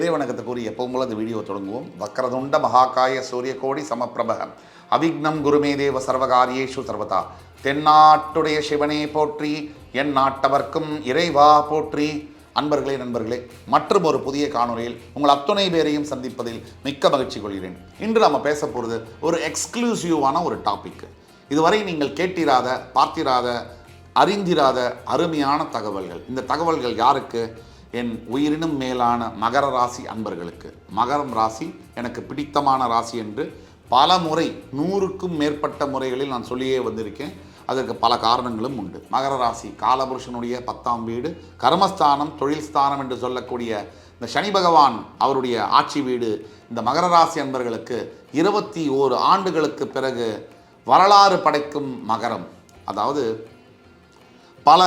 இறைவணக்கத்துக்குரிய எப்பவும் போல இந்த வீடியோ தொடங்குவோம். வக்கரதுண்ட மகாகாய சூரியகோடி சமப்பிரப அவிக்னம் குருமே தேவ சர்வகாரியேஷு சர்வதா. தென்னாட்டுடைய சிவனே போற்றி என் நாட்டவர்க்கும் இறைவா போற்றி. அன்பர்களே நண்பர்களே மற்றும் ஒரு புதிய காணொளியில் உங்கள் அத்துணை பேரையும் சந்திப்பதில் மிக்க மகிழ்ச்சி கொள்கிறேன். இன்று நம்ம பேச போகிறது ஒரு எக்ஸ்க்ளூசிவான ஒரு டாபிக் இதுவரை நீங்கள் கேட்டிராத பார்த்திராத அறிந்திராத அருமையான தகவல்கள். இந்த தகவல்கள் யாருக்கு? என் உயிரினும் மேலான மகர ராசி அன்பர்களுக்கு. மகரம் ராசி எனக்கு பிடித்தமான ராசி என்று பல முறை நூறுக்கும் மேற்பட்ட முறைகளில் நான் சொல்லியே வந்திருக்கேன். அதற்கு பல காரணங்களும் உண்டு. மகர ராசி காலபுருஷனுடைய பத்தாம் வீடு கர்மஸ்தானம் தொழில் ஸ்தானம் என்று சொல்லக்கூடிய இந்த சனி பகவான் அவருடைய ஆட்சி வீடு இந்த மகர ராசி அன்பர்களுக்கு இருபத்தி ஓரு ஆண்டுகளுக்கு பிறகு வரலாறு படைக்கும் மகரம். அதாவது பல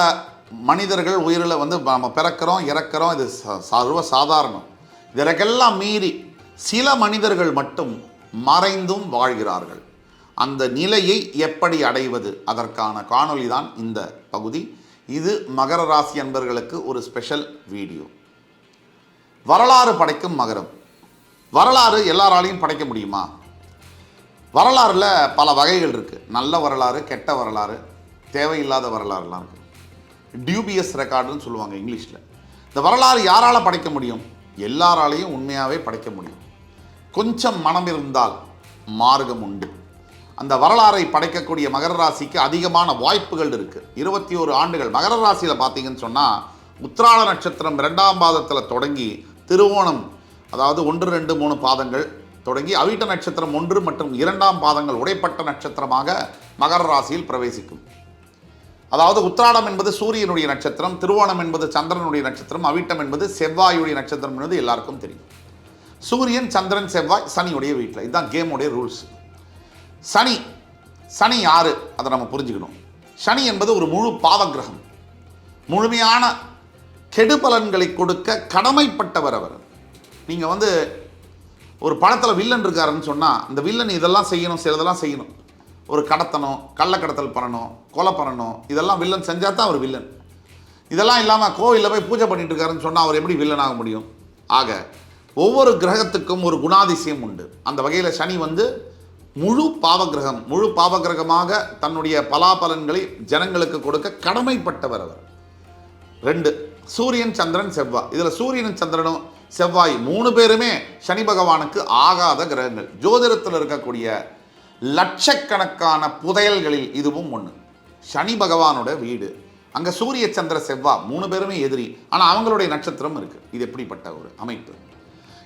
மனிதர்கள் உயிரில் வந்து நம்ம பிறக்கிறோம் இறக்கிறோம். இது ச- சர்வ சாதாரணம். இதற்கெல்லாம் மீறி சில மனிதர்கள் மட்டும் மறைந்தும் வாழ்கிறார்கள். அந்த நிலையை எப்படி அடைவது? அதற்கான காணொளி தான் இந்த பகுதி. இது மகர ராசி அன்பர்களுக்கு ஒரு ஸ்பெஷல் வீடியோ வரலாறு படைக்கும் மகரம். வரலாறு எல்லாராலையும் படைக்க முடியுமா? வரலாறுல பல வகைகள் இருக்குது நல்ல வரலாறு கெட்ட வரலாறு தேவையில்லாத வரலாறுலாம் இருக்குது டியூபியஸ் ரெக்கார்டுன்னு சொல்லுவாங்க இங்கிலீஷில். இந்த வரலாறு யாரால் படைக்க முடியும்? எல்லாராலையும் உண்மையாகவே படைக்க முடியும். கொஞ்சம் மனம் இருந்தால் மார்க்கம் உண்டு. அந்த வரலாறை படைக்கக்கூடிய மகர ராசிக்கு அதிகமான வாய்ப்புகள் இருக்குது இருபத்தி ஒரு ஆண்டுகள். மகர ராசியில் பார்த்தீங்கன்னு சொன்னால் உத்திராட நட்சத்திரம் ரெண்டாம் பாதத்தில் தொடங்கி திருவோணம் அதாவது ஒன்று ரெண்டு மூணு பாதங்கள் தொடங்கி அவிட்ட நட்சத்திரம் ஒன்று மற்றும் இரண்டாம் பாதங்கள் உடைப்பட்ட நட்சத்திரமாக மகர ராசியில் பிரவேசிக்கும். அதாவது உத்திராடம் என்பது சூரியனுடைய நட்சத்திரம் திருவோணம் என்பது சந்திரனுடைய நட்சத்திரம் அவிட்டம் என்பது செவ்வாயுடைய நட்சத்திரம் என்பது எல்லாருக்கும் தெரியும். சூரியன் சந்திரன் செவ்வாய் சனியுடைய வீட்டில் இதுதான் கேமுடைய ரூல்ஸ் சனி சனி யாரு? அதை நம்ம புரிஞ்சுக்கணும். சனி என்பது ஒரு முழு பாவ கிரகம் முழுமையான கெடுபலன்களை கொடுக்க கடமைப்பட்டவர் அவர். நீங்கள் வந்து ஒரு படத்தில் வில்லன் இருக்காருன்னு சொன்னால் அந்த வில்லன் இதெல்லாம் செய்யணும் சிலதெல்லாம் செய்யணும். ஒரு கடத்தணும் கள்ளக்கடத்தல் பண்ணணும் கொலை பண்ணணும் இதெல்லாம் வில்லன் செஞ்சால் தான் அவர் வில்லன் இதெல்லாம் இல்லாமல் கோவிலில் போய் பூஜை பண்ணிட்டு இருக்காருன்னு சொன்னால் அவர் எப்படி வில்லன் ஆக முடியும்? ஆக ஒவ்வொரு கிரகத்துக்கும் ஒரு குணாதிசயம் உண்டு. அந்த வகையில் சனி வந்து முழு பாவகிரகம் முழு பாவகிரகமாக தன்னுடைய பலாபலன்களை ஜனங்களுக்கு கொடுக்க கடமைப்பட்டவர் அவர். ரெண்டு சூரியன் சந்திரன் செவ்வாய் இதில் சூரியனும் சந்திரனும் செவ்வாய் மூணு பேருமே சனி பகவானுக்கு ஆகாத கிரகங்கள். ஜோதிடத்தில் இருக்கக்கூடிய லட்சக்கணக்கான புதையல்களில் இதுவும் ஒன்று சனி பகவானோட வீடு. அங்கே சூரிய சந்திர செவ்வா மூணு பேருமே எதிரி. ஆனால் அவங்களுடைய நட்சத்திரம் இருக்குது இது எப்படிப்பட்ட ஒரு அமைப்பு?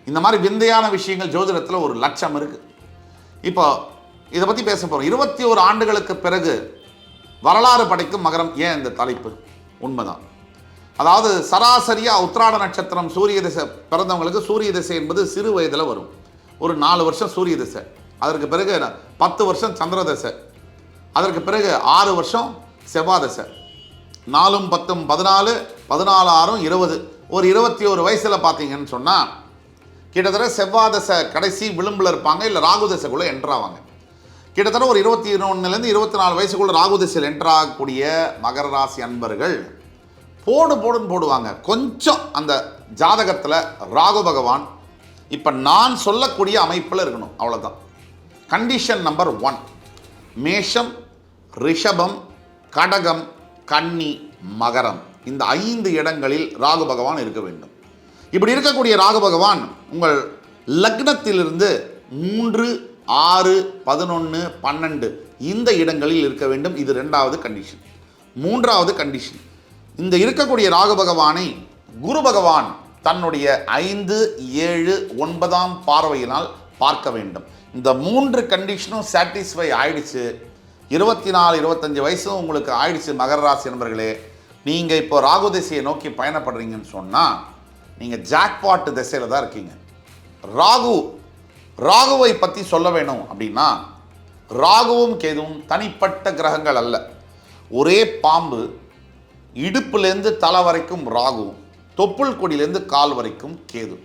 இந்த மாதிரி விந்தையான விஷயங்கள் ஜோதிடத்தில் ஒரு லட்சம் இருக்குது இப்போ இதை பற்றி பேச போகிறோம் இருபத்தி ஒரு ஆண்டுகளுக்கு பிறகு வரலாறு படைக்கும் மகரம் ஏன் இந்த தலைப்பு? உண்மைதான். அதாவது சராசரியாக உத்திராட நட்சத்திரம் சூரிய திசை பிறந்தவங்களுக்கு சூரிய திசை என்பது சிறு வயதில் வரும். ஒரு நாலு வருஷம் சூரிய திசை. அதற்கு பிறகு பத்து வருஷம் சந்திரதசை. அதற்கு பிறகு ஆறு வருஷம் செவ்வாதசை. நாலும் பத்தும் பதினாலு பதினாலு ஆறும் இருபது. ஒரு இருபத்தி ஒரு வயசில் பார்த்தீங்கன்னு சொன்னால் கிட்டத்தட்ட செவ்வாதசை கடைசி விளிம்பில் இருப்பாங்க இல்லை ராகுதசைக்குள்ளே என்ட்ராவாங்க கிட்டத்தட்ட ஒரு இருபத்தி ஒன்றுலேருந்து இருபத்தி நாலு வயசுக்குள்ளே ராகுதசையில் என்ட்ரு ஆகக்கூடிய மகர ராசி அன்பர்கள் போடு போடுன்னு போடுவாங்க. கொஞ்சம் அந்த ஜாதகத்தில் ராகு பகவான் இப்போ நான் சொல்லக்கூடிய அமைப்பில் இருக்கணும் அவ்வளோதான் கண்டிஷன் நம்பர் ஒன் மேஷம் ரிஷபம் கடகம் கன்னி மகரம். இந்த ஐந்து இடங்களில் ராகு பகவான் இருக்க வேண்டும். இப்படி இருக்கக்கூடிய ராகு பகவான் உங்கள் லக்னத்திலிருந்து மூன்று ஆறு பதினொன்று பன்னெண்டு இந்த இடங்களில் இருக்க வேண்டும். இது ரெண்டாவது கண்டிஷன் மூன்றாவது கண்டிஷன் இந்த இருக்கக்கூடிய ராகு பகவானை குரு பகவான் தன்னுடைய ஐந்து ஏழு ஒன்பதாம் பார்வையினால் பார்க்க வேண்டும். இந்த மூன்று கண்டிஷனும் சாட்டிஸ்ஃபை ஆயிடுச்சு. இருபத்தி நாலு இருபத்தஞ்சு வயசும் உங்களுக்கு ஆயிடுச்சு மகர ராசி நண்பர்களே நீங்கள் இப்போ ராகு திசையை நோக்கி பயணப்படுறீங்கன்னு சொன்னால் நீங்கள் ஜாக்பாட் திசையில் தான் இருக்கீங்க. ராகு ராகுவை பற்றி சொல்ல வேணும் அப்படின்னா ராகுவும் கேதுவும் தனிப்பட்ட கிரகங்கள் அல்ல. ஒரே பாம்பு இடுப்புலேருந்து தலை வரைக்கும் ராகு தொப்புள் கொடியிலேருந்து கால் வரைக்கும் Ketu.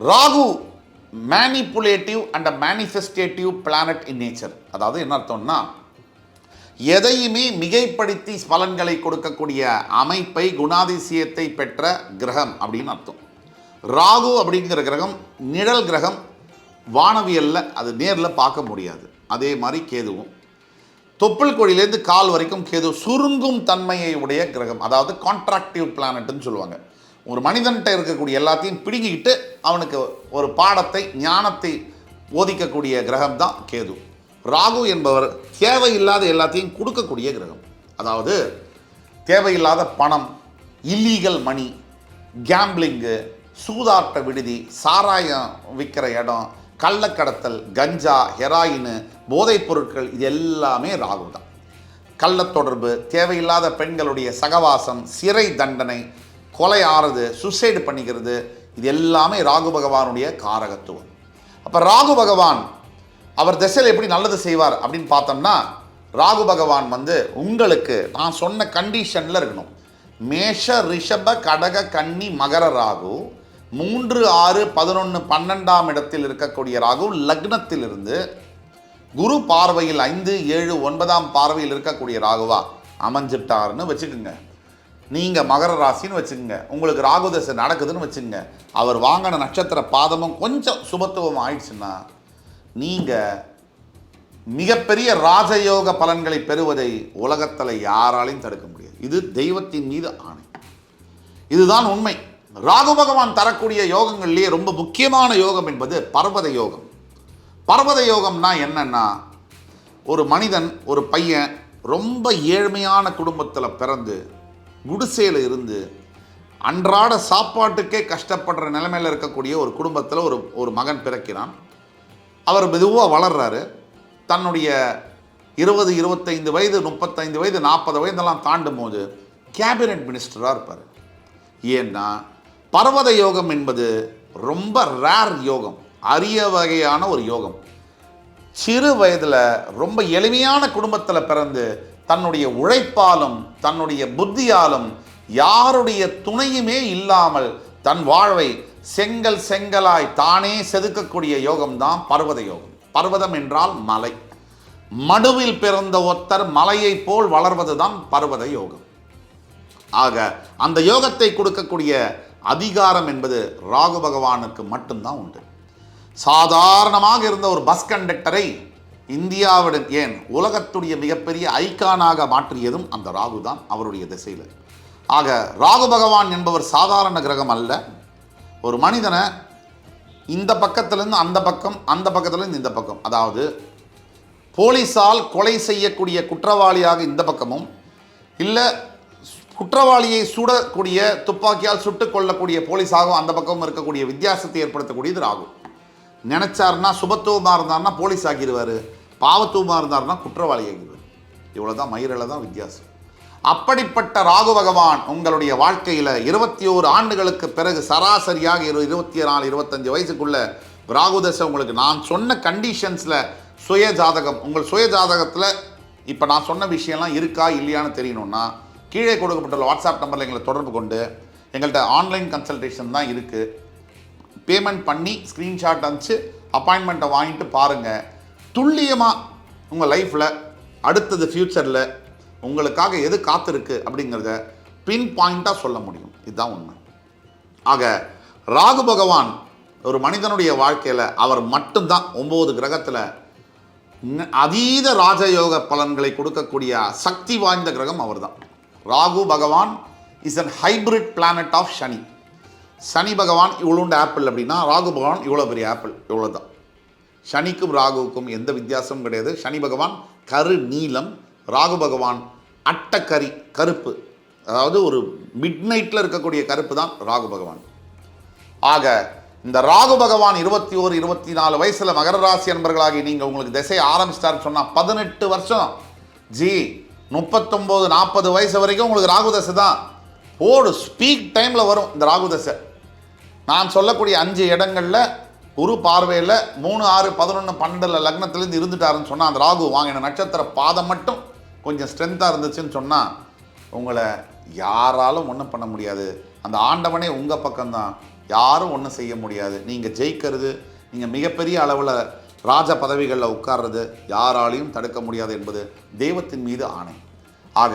Rahu manipulative and manifestative planet in nature அதாவது என்ன அர்த்தம்னா எதையுமே மிகைப்படுத்தி பலன்களை கொடுக்கக்கூடிய அமைப்பை குணாதிசயத்தை பெற்ற கிரகம் அப்படின்னு அர்த்தம். ராகு அப்படிங்கிற கிரகம் நிழல் கிரகம் வானவியலில் அது நேரில் பார்க்க முடியாது. அதே மாதிரி கேதுவும். தொப்புள் கொடியிலேருந்து கால் வரைக்கும் கேது சுருங்கும் தன்மையை உடைய கிரகம் அதாவது கான்ட்ராக்டிவ் பிளானட்னு சொல்லுவாங்க. ஒரு மனிதன்கிட்ட இருக்கக்கூடிய எல்லாத்தையும் பிடுங்கிக்கிட்டு அவனுக்கு ஒரு பாடத்தை ஞானத்தை போதிக்கக்கூடிய கிரகம் தான் கேது. ராகு என்பவர் தேவையில்லாத எல்லாத்தையும் கொடுக்கக்கூடிய கிரகம். அதாவது தேவையில்லாத பணம் இல்லீகல் மணி கேம்பிளிங்கு சூதாட்ட விடுதி சாராயம் விற்கிற இடம் கள்ளக்கடத்தல் கஞ்சா ஹெராயின் போதைப் பொருட்கள் இது எல்லாமே ராகு தான் கள்ளத்தொடர்பு தேவையில்லாத பெண்களுடைய சகவாசம் சிறை தண்டனை கொலை ஆறுறது சுசைடு பண்ணிக்கிறது இது எல்லாமே ராகு பகவானுடைய காரகத்துவம். அப்போ ராகு பகவான் அவர் திசையில் எப்படி நல்லது செய்வார் அப்படின்னு பார்த்தோம்னா ராகு பகவான் வந்து உங்களுக்கு நான் சொன்ன கண்டிஷனில் இருக்கணும். மேஷ ரிஷப கடக கன்னி மகர ராகு மூன்று ஆறு பதினொன்று பன்னெண்டாம் இடத்தில் இருக்கக்கூடிய ராகு லக்னத்தில் இருந்து குரு பார்வையில் ஐந்து ஏழு ஒன்பதாம் பார்வையில் இருக்கக்கூடிய ராகுவா? அமைஞ்சிட்டாருன்னு வச்சுக்கோங்க. நீங்கள் மகர ராசின்னு வச்சுக்கோங்க. உங்களுக்கு ராகு தசை நடக்குதுன்னு வச்சுக்கோங்க. அவர் வாங்கின நட்சத்திர பாதமும் கொஞ்சம் சுபத்துவம் ஆயிடுச்சுன்னா நீங்கள் மிகப்பெரிய ராஜயோக பலன்களை பெறுவதை உலகத்தில் யாராலையும் தடுக்க முடியாது. இது தெய்வத்தின் மீது ஆணை. இதுதான் உண்மை. ராகு பகவான் தரக்கூடிய யோகங்கள்லேயே ரொம்ப முக்கியமான யோகம் என்பது பர்வத யோகம். பர்வத யோகம்னா என்னன்னா ஒரு மனிதன் ஒரு பையன் ரொம்ப ஏழ்மையான குடும்பத்தில் பிறந்து குடிசையில் இருந்து அன்றாட சாப்பாட்டுக்கே கஷ்டப்படுற நிலைமையில் இருக்கக்கூடிய ஒரு குடும்பத்தில் ஒரு ஒரு மகன் பிறக்கிறான். அவர் மெதுவாக வளர்றாரு. தன்னுடைய இருபது இருபத்தைந்து வயது முப்பத்தைந்து வயது நாற்பது வயதெல்லாம் தாண்டும் போது கேபினட் மினிஸ்டராக இருப்பார். ஏன்னா பர்வத யோகம் என்பது ரொம்ப ரேர் யோகம் அரிய வகையான ஒரு யோகம். சிறு வயதில் ரொம்ப எளிமையான குடும்பத்தில் பிறந்து தன்னுடைய உழைப்பாலும் தன்னுடைய புத்தியாலும் யாருடைய துணையுமே இல்லாமல் தன் வாழ்வை செங்கல் செங்கலாய் தானே செதுக்கக்கூடிய யோகம்தான் பர்வத யோகம். பர்வதம் என்றால் மலை. மடுவில் பிறந்த ஒத்தர் மலையைப் போல் வளர்வதுதான் பர்வத யோகம். ஆக அந்த யோகத்தை கொடுக்கக்கூடிய அதிகாரம் என்பது ராகு பகவானுக்கு மட்டும்தான் உண்டு. சாதாரணமாக இருந்த ஒரு பஸ் கண்டக்டரை இந்தியாவுடன் ஏன் உலகத்துடைய மிகப்பெரிய ஐகானாக மாற்றியதும் அந்த ராகு தான் அவருடைய திசையில். ஆக ராகு பகவான் என்பவர் சாதாரண கிரகம் அல்ல. ஒரு மனிதனை இந்த பக்கத்திலேருந்து அந்த பக்கம் அந்த பக்கத்துலேருந்து இந்த பக்கம் அதாவது போலீஸால் கொலை செய்யக்கூடிய குற்றவாளியாக இந்த பக்கமும் இல்லை குற்றவாளியை சுடக்கூடிய துப்பாக்கியால் சுட்டுக் கொள்ளக்கூடிய போலீஸாகவும் அந்த பக்கமும் இருக்கக்கூடிய வித்தியாசத்தை ஏற்படுத்தக்கூடியது ராகு. நினச்சாருன்னா சுபத்துவமாக இருந்தாருன்னா போலீஸ் ஆக்கிடுவார் பாவத்துவமாக இருந்தாருன்னா குற்றவாளி இவ்வளோ தான் மயிரில் தான் வித்தியாசம். அப்படிப்பட்ட ராகு பகவான் உங்களுடைய வாழ்க்கையில் இருபத்தி ஓரு ஆண்டுகளுக்கு பிறகு சராசரியாக இரு இருபத்தி நாலு இருபத்தஞ்சு வயசுக்குள்ள ராகு தசை உங்களுக்கு நான் சொன்ன கண்டிஷன்ஸில் சுய ஜாதகம் உங்கள் சுய ஜாதகத்தில் இப்போ நான் சொன்ன விஷயம்லாம் இருக்கா இல்லையான்னு தெரியணும்னா கீழே கொடுக்கப்பட்டுள்ள வாட்ஸ்அப் நம்பரில் எங்களை தொடர்பு கொண்டு எங்கள்கிட்ட ஆன்லைன் கன்சல்டேஷன் தான் இருக்குது பேமெண்ட் பண்ணி ஸ்க்ரீன்ஷாட் அனுப்பிச்சு அப்பாயின்மெண்ட்டை வாங்கிட்டு பாருங்கள் துல்லியமாக உங்கள் லைஃப்பில் அடுத்தது ஃப்யூச்சரில் உங்களுக்காக எது காத்திருக்கு அப்படிங்கிறத பின் பாயிண்ட்டாக சொல்ல முடியும். இதுதான் உண்மை. ஆக ராகு பகவான் ஒரு மனிதனுடைய வாழ்க்கையில் அவர் மட்டும்தான் ஒம்பது கிரகத்தில் அதீத ராஜயோக பலன்களை கொடுக்கக்கூடிய சக்தி வாய்ந்த கிரகம் அவர்தான். Rahu Bhagavan is an hybrid planet of Sani. Sani Bhagavan இவ்வளோண்டு apple அப்படின்னா ராகு பகவான் இவ்வளோ பெரிய ஆப்பிள். இவ்வளோ தான் சனிக்கும் ராகுவுக்கும் எந்த வித்தியாசமும் கிடையாது. சனி பகவான் கரு நீலம் ராகு பகவான் அட்டக்கரி கருப்பு. அதாவது ஒரு மிட் நைட்டில் இருக்கக்கூடிய கருப்பு தான் ராகு பகவான். ஆக இந்த ராகு பகவான் இருபத்தி ஓரு இருபத்தி நாலு வயசில் மகர ராசி அன்பர்களாகி நீங்கள் உங்களுக்கு திசை ஆரம்பிச்சிட்டாருன்னு சொன்னால் பதினெட்டு வருஷம் ஜி முப்பத்தொம்போது நாற்பது வயசு வரைக்கும் உங்களுக்கு ராகு தசை தான். ஓடு ஸ்பீக் டைமில் வரும் இந்த ராகு தசை. நான் சொல்லக்கூடிய அஞ்சு இடங்களில் குரு பார்வையில் மூணு ஆறு பதினொன்று பன்னெண்டில் லக்னத்திலேருந்து இருந்துட்டாருன்னு சொன்னால் அந்த ராகு வாங்கின நட்சத்திர பாதம் மட்டும் கொஞ்சம் ஸ்ட்ரென்த்தாக இருந்துச்சுன்னு சொன்னால் உங்களை யாராலும் ஒன்றும் பண்ண முடியாது. அந்த ஆண்டவனே உங்கள் பக்கம்தான். யாரும் ஒன்றும் செய்ய முடியாது. நீங்கள் ஜெயிக்கிறது நீங்கள் மிகப்பெரிய அளவில் ராஜ பதவிகளில் உட்கார்றது யாராலையும் தடுக்க முடியாது என்பது தெய்வத்தின் மீது ஆணை. ஆக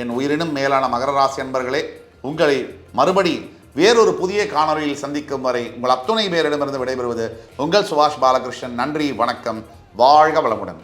என் உயிரினும் மேலான மகர ராசி என்பர்களே உங்களை மறுபடி வேறொரு புதிய காணொளியில் சந்திக்கும் வரை உங்கள் அத்துணை பேரிடமிருந்து விடைபெறுவது உங்கள் சுபாஷ் பாலகிருஷ்ணன். நன்றி வணக்கம். வாழ்க வளமுடன்.